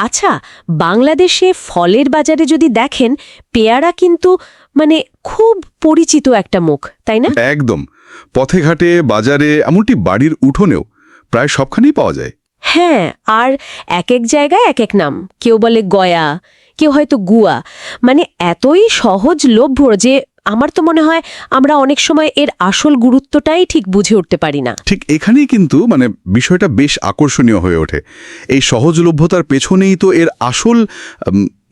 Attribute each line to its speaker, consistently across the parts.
Speaker 1: আচ্ছা বাংলাদেশে ফলের বাজারে যদি দেখেন পেয়ারা কিন্তু মানে খুব পরিচিত একটা মুখ তাই না?
Speaker 2: একদম। পথে ঘাটে বাজারে এমনটি বাড়ির উঠোনেও প্রায় সবখানেই পাওয়া যায়।
Speaker 1: হ্যাঁ আর এক এক জায়গায় এক এক নাম। কেউ বলে গয়া কেউ হয়তো গুয়া। মানে এতই সহজলভ্য যে আমার তো মনে হয় আমরা অনেক সময় এর আসল গুরুত্বটাই ঠিক বুঝে উঠতে পারি না।
Speaker 2: ঠিক এখানেই কিন্তু মানে বিষয়টা বেশ আকর্ষণীয় হয়ে ওঠে। এই সহজলভ্যতার পেছনেই তো এর আসল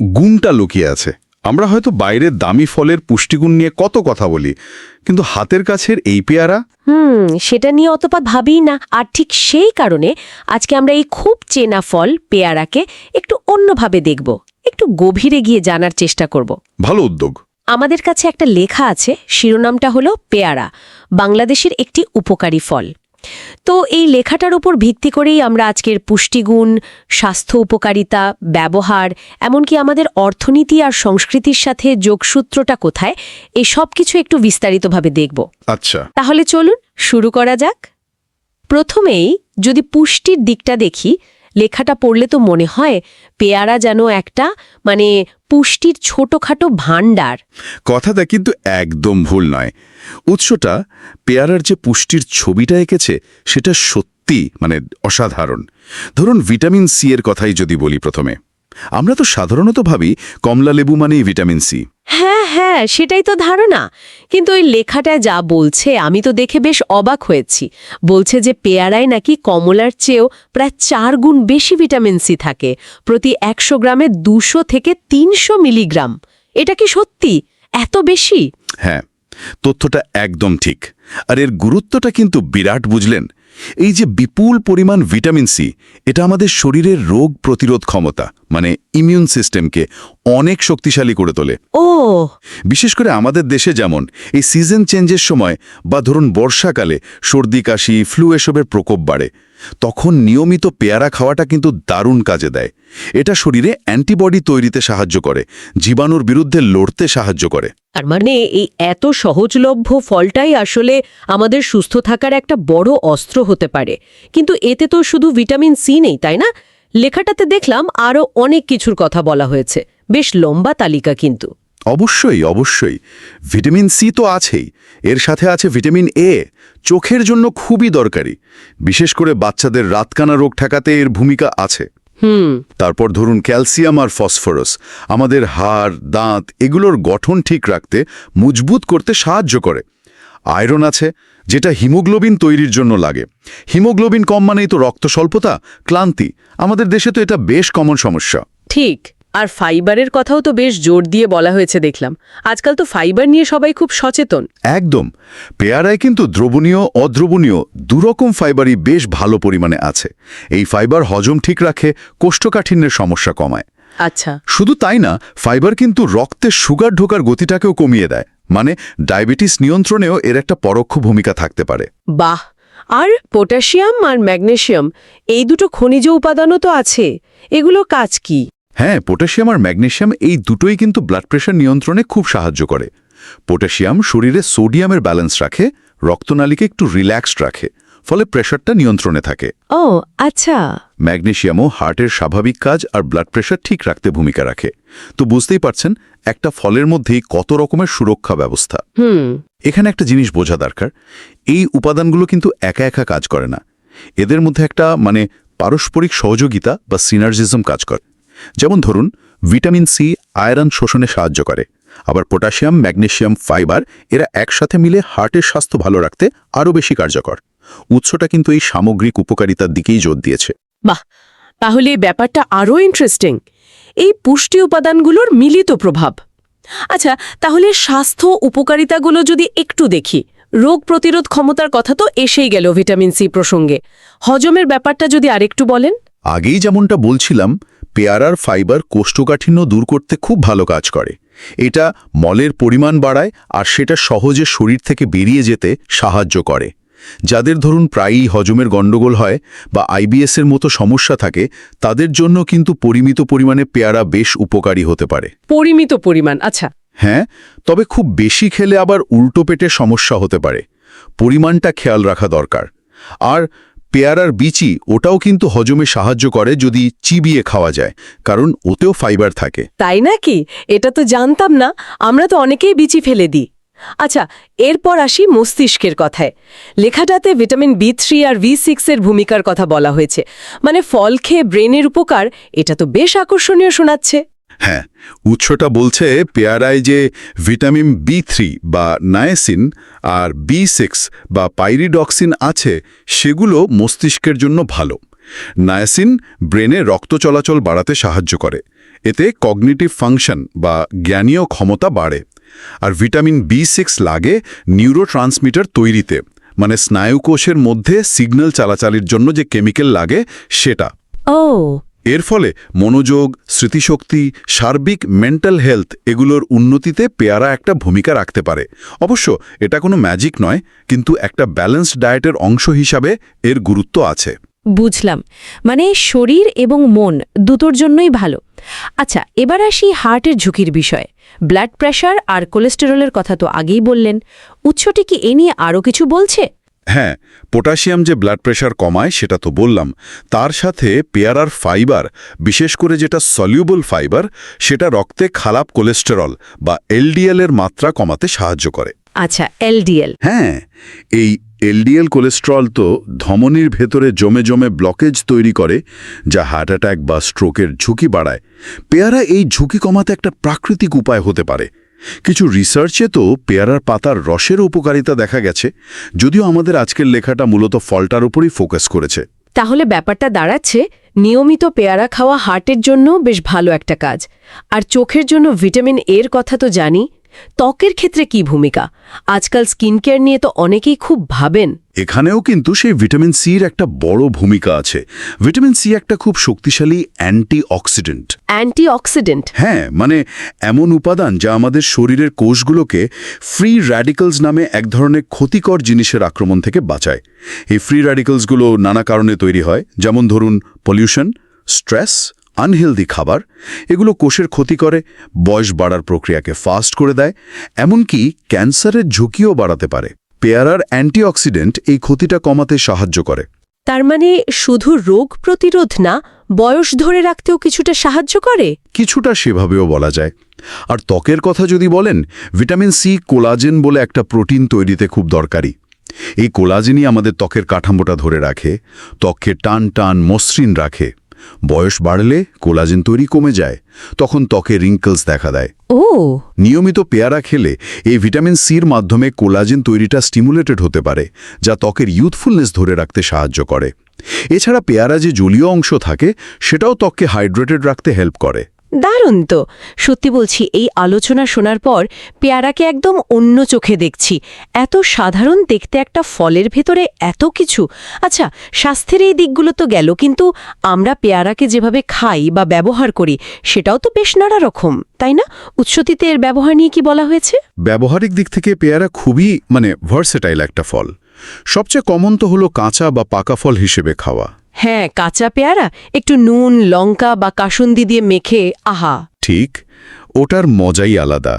Speaker 2: গুণটা লুকিয়ে আছে। আমরা হয়তো বাইরের দামি ফলের পুষ্টিগুণ নিয়ে কত কথা বলি কিন্তু হাতের কাছের এই পেয়ারা?
Speaker 1: হুম সেটা নিয়ে অতপাত ভাবি না। আর ঠিক সেই কারণে আজকে আমরা এই খুব চেনা ফল পেয়ারাকে একটু অন্যভাবে দেখব। একটু গভীরে গিয়ে জানার চেষ্টা করব।
Speaker 2: ভালো উদ্যোগ।
Speaker 1: আমাদের কাছে একটা লেখা আছে শিরোনামটা হলো পেয়ারা বাংলাদেশের একটি উপকারী ফল। তো এই লেখাটার উপর ভিত্তি করেই আমরা আজকের পুষ্টিগুণ স্বাস্থ্য উপকারিতা ব্যবহার এমনকি আমাদের অর্থনীতি আর সংস্কৃতির সাথে যোগসূত্রটা কোথায় এই সব কিছু একটু বিস্তারিতভাবে দেখব।
Speaker 2: আচ্ছা।
Speaker 1: তাহলে চলুন শুরু করা যাক। প্রথমেই যদি পুষ্টির দিকটা দেখি লেখাটা পড়লে তো মনে হয় পেয়ারা যেন একটা মানে পুষ্টির ছোটখাটো ভাণ্ডার।
Speaker 2: কথাটা কিন্তু একদম ভুল নয়। উৎসটা পেয়ারার যে পুষ্টির ছবিটা এঁকেছে, সেটা সত্যি মানে অসাধারণ। ধরুন ভিটামিন সি এর কথাই যদি বলি প্রথমে। আমরা তো সাধারণত ভাবি কমলা লেবু মানেই ভিটামিন সি।
Speaker 1: হ্যাঁ হ্যাঁ সেটাই তো ধারণা। কিন্তু ওই লেখাটায় যা বলছে আমি তো দেখে বেশ অবাক হয়েছি। বলছে যে পেয়ারায় নাকি কমলার চেয়েও প্রায় চার গুণ বেশি ভিটামিন সি থাকে প্রতি একশো গ্রামে দুশো থেকে তিনশো মিলিগ্রাম। এটা কি সত্যি? এত বেশি?
Speaker 2: হ্যাঁ তথ্যটা একদম ঠিক। আর এর গুরুত্বটা কিন্তু বিরাট বুঝলেন? এই যে বিপুল পরিমাণ ভিটামিন সি এটা আমাদের শরীরের রোগ প্রতিরোধ ক্ষমতা মানে ইমিউন সিস্টেমকে অনেক শক্তিশালী করে তোলে।
Speaker 1: ও।
Speaker 2: বিশেষ করে আমাদের দেশে যেমন এই সিজন চেঞ্জের সময় বা ধরুন বর্ষাকালে সর্দি কাশি ফ্লু এসবের প্রকোপ বাড়ে। তখন নিয়মিত পেয়ারা খাওয়াটা কিন্তু দারুণ কাজে দেয়। এটা শরীরে অ্যান্টিবডি তৈরিতে সাহায্য করে জীবাণুর বিরুদ্ধে লড়তে সাহায্য করে।
Speaker 1: আর মানে এই এত সহজলভ্য ফলটাই আসলে আমাদের সুস্থ থাকার একটা বড় অস্ত্র হতে পারে। কিন্তু এতে তো শুধু ভিটামিন সি নেই তাই না? লেখাটাতে দেখলাম আরও অনেক কিছুর কথা বলা হয়েছে। বেশ লম্বা তালিকা কিন্তু।
Speaker 2: অবশ্যই অবশ্যই। ভিটামিন সি তো আছেই। এর সাথে আছে ভিটামিন এ। চোখের জন্য খুবই দরকারি। বিশেষ করে বাচ্চাদের রাতকানা রোগ ঠেকাতে এর ভূমিকা আছে।
Speaker 1: হুম।
Speaker 2: তারপর ধরুন ক্যালসিয়াম আর ফসফরাস। আমাদের হাড় দাঁত এগুলোর গঠন ঠিক রাখতে মজবুত করতে সাহায্য করে। আয়রন আছে যেটা হিমোগ্লোবিন তৈরির জন্য লাগে। হিমোগ্লোবিন কম মানেই তো রক্ত স্বল্পতা ক্লান্তি। আমাদের দেশে তো এটা বেশ কমন সমস্যা।
Speaker 1: ঠিক আর ফাইবারের কথাও তো বেশ জোর দিয়ে বলা হয়েছে দেখলাম। আজকাল তো ফাইবার নিয়ে সবাই খুব সচেতন।
Speaker 2: একদম। পেয়ারায় কিন্তু দ্রবণীয় অদ্রবণীয় দুরকম ফাইবারই বেশ ভালো পরিমাণে আছে। এই ফাইবার হজম ঠিক রাখে কোষ্ঠকাঠিন্যের সমস্যা কমায়।
Speaker 1: আচ্ছা।
Speaker 2: শুধু তাই না ফাইবার কিন্তু রক্তে সুগার ঢোকার গতিটাকেও কমিয়ে দেয়। মানে ডায়াবেটিস নিয়ন্ত্রণেও এর একটা পরোক্ষ ভূমিকা থাকতে পারে।
Speaker 1: বাহ! আর পটাশিয়াম আর ম্যাগনেশিয়াম এই দুটো খনিজ উপাদানও তো আছে। এগুলো কাজ কি?
Speaker 2: হ্যাঁ পটাশিয়াম আর ম্যাগনেশিয়াম এই দুটোই কিন্তু ব্লাড প্রেশার নিয়ন্ত্রণে খুব সাহায্য করে। পটাশিয়াম শরীরে সোডিয়ামের ব্যালেন্স রাখে রক্তনালীকে একটু রিল্যাক্সড রাখে। ফলে প্রেশারটা নিয়ন্ত্রণে থাকে।
Speaker 1: ও আচ্ছা।
Speaker 2: ম্যাগনেশিয়ামও হার্টের স্বাভাবিক কাজ আর ব্লাড প্রেশার ঠিক রাখতে ভূমিকা রাখে। তো বুঝতেই পারছেন একটা ফলের মধ্যেই কত রকমের সুরক্ষা ব্যবস্থা।
Speaker 1: হুম।
Speaker 2: এখানে একটা জিনিস বোঝা দরকার এই উপাদানগুলো কিন্তু একা একা কাজ করে না। এদের মধ্যে একটা মানে পারস্পরিক সহযোগিতা বা সিনার্জিজম কাজ করে। যেমন ধরুন ভিটামিন সি আয়রন শোষণে সাহায্য করে। আবার পটাশিয়াম ম্যাগনেশিয়াম ফাইবার এরা একসাথে মিলে হার্টের স্বাস্থ্য ভালো রাখতে আরও বেশি কার্যকর। উৎসটা কিন্তু এই সামগ্রিক উপকারিতার দিকেই জোর দিয়েছে।
Speaker 1: বাহ! তাহলে এই ব্যাপারটা আরও ইন্টারেস্টিং এই পুষ্টি উপাদানগুলোর মিলিত প্রভাব। আচ্ছা তাহলে স্বাস্থ্য উপকারিতাগুলো যদি একটু দেখি রোগ প্রতিরোধ ক্ষমতার কথা তো এসেই গেল ভিটামিন সি প্রসঙ্গে। হজমের ব্যাপারটা যদি আরেকটু বলেন?
Speaker 2: আগেই যেমনটা বলছিলাম পেয়ারার ফাইবার কোষ্ঠকাঠিন্য দূর করতে খুব ভালো কাজ করে। এটা মলের পরিমাণ বাড়ায় আর সেটা সহজে শরীর থেকে বেরিয়ে যেতে সাহায্য করে। যাদের ধরুন প্রায়ই হজমের গণ্ডগোল হয় বা আইবিএসের মতো সমস্যা থাকে তাদের জন্য কিন্তু পরিমিত পরিমাণে পেয়ারা বেশ উপকারী হতে পারে।
Speaker 1: পরিমিত পরিমাণ আচ্ছা।
Speaker 2: হ্যাঁ তবে খুব বেশি খেলে আবার উল্টো পেটে সমস্যা হতে পারে। পরিমাণটা খেয়াল রাখা দরকার। আর পেয়ারার বিচি ওটাও কিন্তু হজমে সাহায্য করে যদি চিবিয়ে খাওয়া যায়, কারণ ওতেও ফাইবার থাকে।
Speaker 1: তাই নাকি? এটা তো জানতাম না। আমরা তো অনেকেই বিচি ফেলে দিই। আচ্ছা এরপর আসি মস্তিষ্কের কথায়। লেখাটাতে ভিটামিন বি থ্রি আর ভি সিক্সের ভূমিকার কথা বলা হয়েছে। মানে ফল খেয়ে ব্রেনের উপকার, এটা তো বেশ আকর্ষণীয় শোনাচ্ছে।
Speaker 2: হ্যাঁ উৎসটা বলছে পেয়ারায় যে ভিটামিন বি থ্রি বা নায়াসিন আর বি সিক্স বা পাইরিডক্সিন আছে, সেগুলো মস্তিষ্কের জন্য ভালো। নায়াসিন ব্রেনে রক্ত চলাচল বাড়াতে সাহায্য করে। এতে কগনিটিভ ফাংশন বা জ্ঞানীয় ক্ষমতা বাড়ে। আর ভিটামিন বি সিক্স লাগে নিউরো তৈরিতে মানে স্নায়ুকোষের মধ্যে সিগন্যাল চালাচালির জন্য যে কেমিক্যাল লাগে, সেটা।
Speaker 1: ও
Speaker 2: এর ফলে মনোযোগ, স্মৃতিশক্তি, সার্বিক মেন্টাল হেলথ এগুলোর উন্নতিতে পেয়ারা একটা ভূমিকা রাখতে পারে। অবশ্য এটা কোনো ম্যাজিক নয়, কিন্তু একটা ব্যালেন্সড ডায়েটের অংশ হিসাবে এর গুরুত্ব আছে।
Speaker 3: বুঝলাম। মানে শরীর এবং মন দুটোর জন্যই ভালো। আচ্ছা এবার আসি হার্টের ঝুঁকির বিষয়ে। ব্লাড প্রেশার আর কোলেস্টেরলের কথা তো আগেই বললেন। উৎসটি কি এ নিয়ে আরও কিছু বলছে?
Speaker 2: হ্যাঁ পটাশিয়াম যে ব্লাড প্রেশার কমায় সেটা তো বললাম। তার সাথে পেয়ারার ফাইবার বিশেষ করে যেটা সলিউবল ফাইবার সেটা রক্তে খারাপ কোলেস্টেরল বা এলডিএল এর মাত্রা কমাতে সাহায্য করে।
Speaker 3: আচ্ছা এলডিএল
Speaker 2: হ্যাঁ এই এলডিএল কোলেস্ট্রল তো ধমনির ভেতরে জমে জমে ব্লকেজ তৈরি করে যা হার্ট অ্যাটাক বা স্ট্রোকের ঝুঁকি বাড়ায়। পেয়ারা এই ঝুঁকি কমাতে একটা প্রাকৃতিক উপায় হতে পারে। কিছু রিসার্চে তো পেয়ারার পাতার রসের উপকারিতা দেখা গেছে, যদিও আমাদের আজকের লেখাটা মূলত ফলটার উপরই ফোকাস করেছে।
Speaker 1: তাহলে ব্যাপারটা দাঁড়াচ্ছে, নিয়মিত পেয়ারা খাওয়া হার্টের জন্য বেশ ভালো একটা কাজ। আর চোখের জন্য ভিটামিন এর কথা তো জানি ত্বকের ক্ষেত্রে কি ভূমিকা? আজকাল স্কিন কেয়ার নিয়ে তো অনেকেই খুব ভাবেন।
Speaker 2: এখানেও কিন্তু সেই ভিটামিন সির একটা বড় ভূমিকা আছে। ভিটামিন সি একটা খুব শক্তিশালী অ্যান্টিঅক্সিডেন্ট।
Speaker 1: অ্যান্টিঅক্সিডেন্ট?
Speaker 2: হ্যাঁ মানে এমন উপাদান যা আমাদের শরীরের কোষগুলোকে ফ্রি র্যাডিক্যালস নামে এক ধরনের ক্ষতিকর জিনিসের আক্রমণ থেকে বাঁচায়। এই ফ্রি র্যাডিক্যালসগুলো নানা কারণে তৈরি হয়। যেমন ধরুন পলিউশন স্ট্রেস আনহেলদি খাবার এগুলো কোষের ক্ষতি করে বয়স বাড়ার প্রক্রিয়াকে ফাস্ট করে দেয় এমনকি ক্যান্সারের ঝুঁকিও বাড়াতে পারে। পেয়ারার অ্যান্টিঅক্সিডেন্ট এই ক্ষতিটা কমাতে সাহায্য করে।
Speaker 1: তার মানে শুধু রোগ প্রতিরোধ না বয়স ধরে রাখতেও কিছুটা সাহায্য করে?
Speaker 2: কিছুটা সেভাবেও বলা যায়। আর ত্বকের কথা যদি বলেন ভিটামিন সি কোলাজেন বলে একটা প্রোটিন তৈরিতে খুব দরকারি। এই কোলাজেনই আমাদের ত্বকের কাঠামোটা ধরে রাখে ত্বককে টান টান মসৃণ রাখে। বয়স বাড়লে কোলাজেন তৈরি কমে যায় তখন ত্বকে রিঙ্কলস দেখা দেয়।
Speaker 1: ও।
Speaker 2: নিয়মিত পেয়ারা খেলে এই ভিটামিন সির মাধ্যমে কোলাজেন তৈরিটা স্টিমুলেটেড হতে পারে যা ত্বকের ইউথফুলনেস ধরে রাখতে সাহায্য করে। এছাড়া পেয়ারা যে জলীয় অংশ থাকে সেটাও ত্বককে হাইড্রেটেড রাখতে হেল্প করে।
Speaker 1: দারুণ তো। সত্যি বলছি, এই আলোচনা শোনার পর পেয়ারাকে একদম অন্য চোখে দেখছি। এত সাধারণ দেখতে একটা ফলের ভেতরে এত কিছু। আচ্ছা স্বাস্থ্যের এই দিকগুলো তো গেল, কিন্তু আমরা পেয়ারাকে যেভাবে খাই বা ব্যবহার করি, সেটাও তো বেশ নানা রকম তাই না? উৎসতিতে এর ব্যবহার নিয়ে কি বলা হয়েছে?
Speaker 2: ব্যবহারিক দিক থেকে পেয়ারা খুবই মানে ভার্সেটাইল একটা ফল। সবচেয়ে কমন তো হলো কাঁচা বা পাকা ফল হিসেবে খাওয়া।
Speaker 1: হ্যাঁ কাঁচা পেয়ারা? একটু নুন লঙ্কা বা কাসুন্দি দিয়ে মেখে আহা।
Speaker 2: ঠিক ওটার মজাই আলাদা।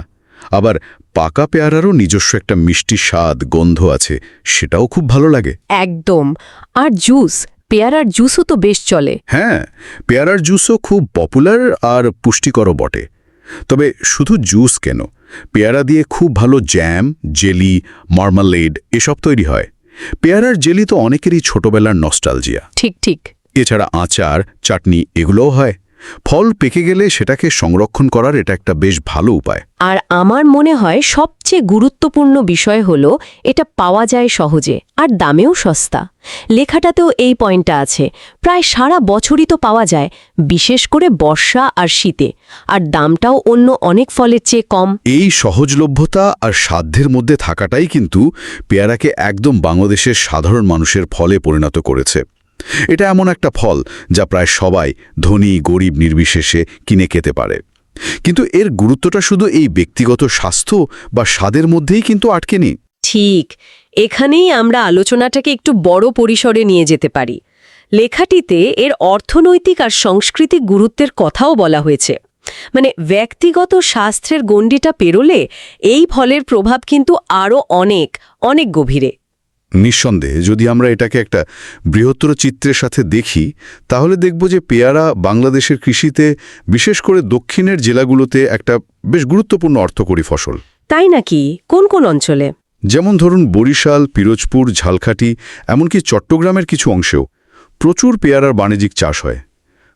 Speaker 2: আবার পাকা পেয়ারারও নিজস্ব একটা মিষ্টি স্বাদ গন্ধ আছে সেটাও খুব ভালো লাগে।
Speaker 1: একদম। আর জুস? পেয়ারার জুসও তো বেশ চলে।
Speaker 2: হ্যাঁ পেয়ারার জুসও খুব পপুলার আর পুষ্টিকরও বটে। তবে শুধু জুস কেন? পেয়ারা দিয়ে খুব ভালো জ্যাম জেলি মার্মালেড এসব তৈরি হয়। পেয়ারার জেলি তো অনেকেরই ছোটবেলার নস্টালজিয়া
Speaker 1: ঠিক ঠিক।
Speaker 2: এছাড়া আচার চাটনি এগুলোও হয়। ফল পেকে গেলে সেটাকে সংরক্ষণ করার এটা একটা বেশ ভালো উপায়।
Speaker 1: আর আমার মনে হয় সবচেয়ে গুরুত্বপূর্ণ বিষয় হল এটা পাওয়া যায় সহজে আর দামেও সস্তা। লেখাটাতেও এই পয়েন্টটা আছে প্রায় সারা বছরই তো পাওয়া যায় বিশেষ করে বর্ষা আর শীতে। আর দামটাও অন্য অনেক ফলের চেয়ে কম।
Speaker 2: এই সহজলভ্যতা আর সাধ্যের মধ্যে থাকাটাই কিন্তু পেয়ারাকে একদম বাংলাদেশের সাধারণ মানুষের ফলে পরিণত করেছে। এটা এমন একটা ফল যা প্রায় সবাই ধনী, গরিব, নির্বিশেষে কিনে খেতে পারে। কিন্তু এর গুরুত্বটা শুধু এই ব্যক্তিগত স্বাস্থ্য বা স্বাদের মধ্যেই কিন্তু আটকে নেই।
Speaker 1: ঠিক, এখানেই আমরা আলোচনাটাকে একটু বড় পরিসরে নিয়ে যেতে পারি। লেখাটিতে এর অর্থনৈতিক আর সাংস্কৃতিক গুরুত্বের কথাও বলা হয়েছে। মানে ব্যক্তিগত শাস্ত্রের গণ্ডিটা পেরোলে এই ফলের প্রভাব কিন্তু আরও অনেক অনেক গভীরে।
Speaker 2: নিঃসন্দেহে যদি আমরা এটাকে একটা বৃহত্তর চিত্রের সাথে দেখি তাহলে দেখব যে পেয়ারা বাংলাদেশের কৃষিতে বিশেষ করে দক্ষিণের জেলাগুলোতে একটা বেশ গুরুত্বপূর্ণ অর্থকরী ফসল।
Speaker 1: তাই নাকি? কোন কোন অঞ্চলে?
Speaker 2: যেমন ধরুন বরিশাল পিরোজপুর ঝালকাঠি এমনকি চট্টগ্রামের কিছু অংশেও প্রচুর পেয়ারার বাণিজ্যিক চাষ হয়।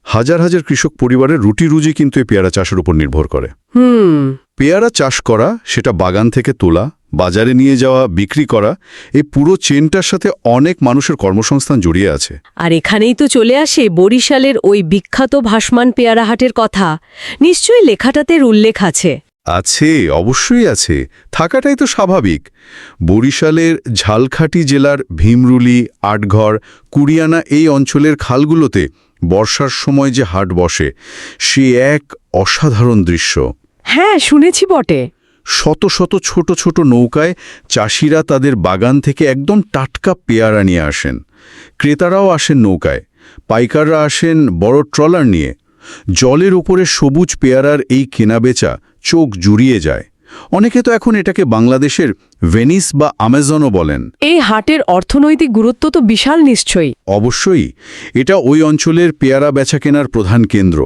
Speaker 2: হাজার হাজার কৃষক পরিবারের রুটি রুজি কিন্তু এই পেয়ারা চাষের উপর নির্ভর করে।
Speaker 1: হুম।
Speaker 2: পেয়ারা চাষ করা সেটা বাগান থেকে তোলা বাজারে নিয়ে যাওয়া বিক্রি করা এই পুরো চেনটার সাথে অনেক মানুষের কর্মসংস্থান জড়িয়ে আছে।
Speaker 1: আর এখানেই তো চলে আসে বরিশালের ওই বিখ্যাত ভাসমান পেয়ারাহাটের কথা। নিশ্চয়ই লেখাটাতে উল্লেখ আছে।
Speaker 2: আছে অবশ্যই আছে। থাকাটাই তো স্বাভাবিক। বরিশালের ঝালখাটি জেলার ভীমরুলি আটঘর কুড়িয়ানা এই অঞ্চলের খালগুলোতে বর্ষার সময় যে হাট বসে সে এক অসাধারণ দৃশ্য।
Speaker 1: হ্যাঁ শুনেছি বটে।
Speaker 2: শত শত ছোট ছোট নৌকায় চাষিরা তাদের বাগান থেকে একদম টাটকা পেয়ারা নিয়ে আসেন। ক্রেতারাও আসেন নৌকায়। পাইকাররা আসেন বড় ট্রলার নিয়ে। জলের উপরে সবুজ পেয়ারার এই কেনাবেচা চোখ জুড়িয়ে যায়। অনেকে তো এখন এটাকে বাংলাদেশের ভেনিস বা আমাজনও বলেন।
Speaker 1: এই হাটের অর্থনৈতিক গুরুত্ব তো বিশাল নিশ্চয়ই।
Speaker 2: অবশ্যই এটা ওই অঞ্চলের পেয়ারা বেচা কেনার প্রধান কেন্দ্র।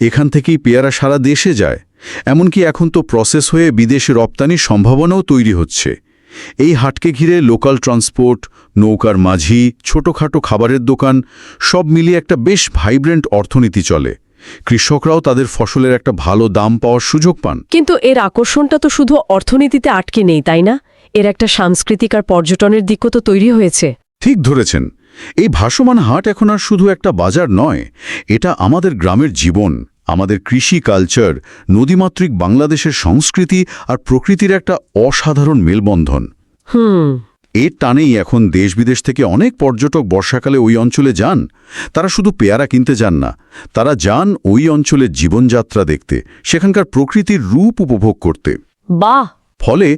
Speaker 2: এখান থেকেই পেয়ারা সারা দেশে যায়। এমনকি এখন তো প্রসেস হয়ে বিদেশে রপ্তানির সম্ভাবনাও তৈরি হচ্ছে। এই হাটকে ঘিরে লোকাল ট্রান্সপোর্ট নৌকার মাঝি ছোটখাটো খাবারের দোকান সব মিলিয়ে একটা বেশ ভাইব্রেন্ট অর্থনীতি চলে। কৃষকরাও তাদের ফসলের একটা ভালো দাম পাওয়ার সুযোগ পান।
Speaker 1: কিন্তু এর আকর্ষণটা তো শুধু অর্থনীতিতে আটকে নেই তাই না? এর একটা সাংস্কৃতিক আর পর্যটনের দিকও তো তৈরি হয়েছে।
Speaker 2: ঠিক ধরেছেন। এই ভাসমান হাট এখন আর শুধু একটা বাজার নয় এটা আমাদের গ্রামের জীবন। আমাদের কৃষি কালচার নদীমাতৃক বাংলাদেশের সংস্কৃতি আর প্রকৃতির একটা অসাধারণ মেলবন্ধন।
Speaker 1: হুম।
Speaker 2: এর টানেই এখন দেশ বিদেশ থেকে অনেক পর্যটক বর্ষাকালে ওই অঞ্চলে যান। তারা শুধু পেয়ারা কিনতে যান না তারা যান ওই অঞ্চলের জীবনযাত্রা দেখতে সেখানকার প্রকৃতির রূপ উপভোগ করতে।
Speaker 1: বাহ!
Speaker 2: ফলে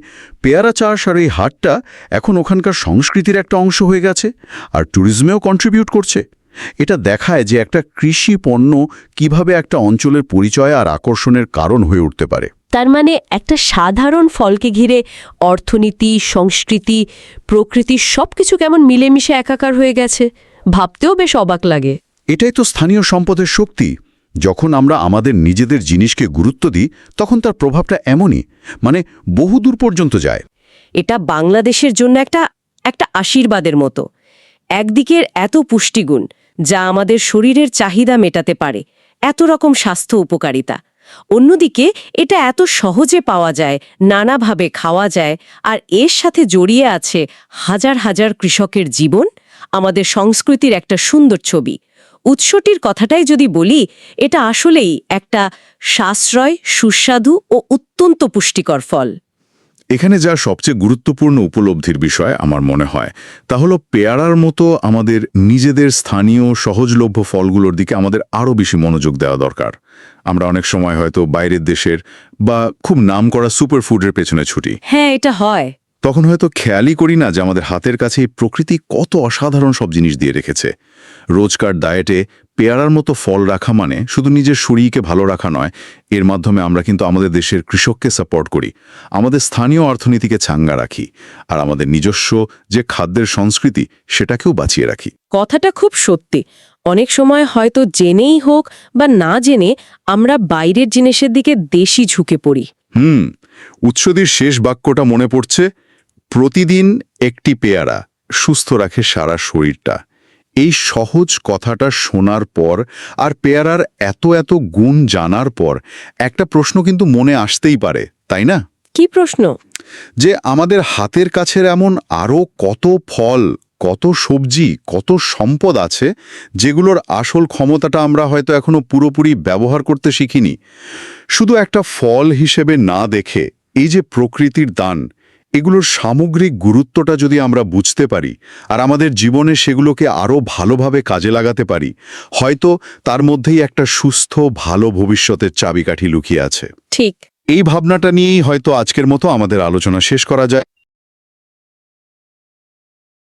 Speaker 2: পেয়ারা চাষ আর এই হাটটা এখন ওখানকার সংস্কৃতির একটা অংশ হয়ে গেছে আর ট্যুরিজমেও কন্ট্রিবিউট করছে। এটা দেখায় যে একটা কৃষি পণ্য কীভাবে একটা অঞ্চলের পরিচয় আর আকর্ষণের কারণ হয়ে উঠতে পারে।
Speaker 1: তার মানে একটা সাধারণ ফলকে ঘিরে অর্থনীতি সংস্কৃতি প্রকৃতি সবকিছু কেমন মিলেমিশে একাকার হয়ে গেছে ভাবতেও বেশ অবাক লাগে।
Speaker 2: এটাই তো স্থানীয় সম্পদের শক্তি। যখন আমরা আমাদের নিজেদের জিনিসকে গুরুত্ব দিই তখন তার প্রভাবটা এমনই মানে বহুদূর পর্যন্ত যায়।
Speaker 1: এটা বাংলাদেশের জন্য একটা একটা আশীর্বাদের মতো। একদিকের এত পুষ্টিগুণ যা আমাদের শরীরের চাহিদা মেটাতে পারে। এত রকম স্বাস্থ্য উপকারিতা। অন্যদিকে, এটা এত সহজে পাওয়া যায়, নানাভাবে খাওয়া যায়, আর এর সাথে জড়িয়ে আছে হাজার হাজার কৃষকের জীবন, আমাদের সংস্কৃতির একটা সুন্দর ছবি। উৎসটির কথাটাই যদি বলি, এটা আসলেই একটা সাশ্রয়, সুস্বাদু ও অত্যন্ত পুষ্টিকর ফল।
Speaker 2: এখানে যা সবচেয়ে গুরুত্বপূর্ণ উপলব্ধির বিষয় আমার মনে হয় তা হলো পেয়ারার মতো আমাদের নিজেদের স্থানীয় সহজলভ্য ফলগুলোর দিকে আমাদের আরও বেশি মনোযোগ দেওয়া দরকার। আমরা অনেক সময় হয়তো বাইরের দেশের বা খুব নামকরা সুপারফুডের পেছনে ছুটি।
Speaker 1: হ্যাঁ এটা হয়।
Speaker 2: তখন হয়তো খেয়ালই করি না যে আমাদের হাতের কাছে প্রকৃতি কত অসাধারণ সব জিনিস দিয়ে রেখেছে। রোজকার ডায়েটে পেয়ারার মতো ফল রাখা মানে শুধু নিজের শরীরকে ভালো রাখা নয় এর মাধ্যমে আমরা কিন্তু আমাদের দেশের কৃষককে সাপোর্ট করি আমাদের স্থানীয় অর্থনীতিকে ছাঙ্গা রাখি আর আমাদের নিজস্ব যে খাদ্যের সংস্কৃতি সেটাকেও বাঁচিয়ে রাখি।
Speaker 1: কথাটা খুব সত্যি। অনেক সময় হয়তো জেনেই হোক বা না জেনে আমরা বাইরের জিনিসের দিকে দেশি ঝুঁকে পড়ি।
Speaker 2: হুম উৎসদীর শেষ বাক্যটা মনে পড়ছে প্রতিদিন একটি পেয়ারা সুস্থ রাখে সারা শরীরটা। এই সহজ কথাটা শোনার পর আর পেয়ারার এত এত গুণ জানার পর একটা প্রশ্ন কিন্তু মনে আসতেই পারে তাই না?
Speaker 1: কি প্রশ্ন?
Speaker 2: যে আমাদের হাতের কাছের এমন আরও কত ফল কত সবজি কত সম্পদ আছে যেগুলোর আসল ক্ষমতাটা আমরা হয়তো এখনও পুরোপুরি ব্যবহার করতে শিখিনি। শুধু একটা ফল হিসেবে না দেখে এই যে প্রকৃতির দান এগুলোর সামগ্রিক গুরুত্বটা যদি আমরা বুঝতে পারি আর আমাদের জীবনে সেগুলোকে আরও ভালোভাবে কাজে লাগাতে পারি হয়তো তার মধ্যেই একটা সুস্থ ভালো ভবিষ্যতের চাবিকাঠি লুকিয়ে আছে।
Speaker 1: ঠিক।
Speaker 2: এই ভাবনাটা নিয়েই হয়তো আজকের মতো আমাদের আলোচনা শেষ করা যায়।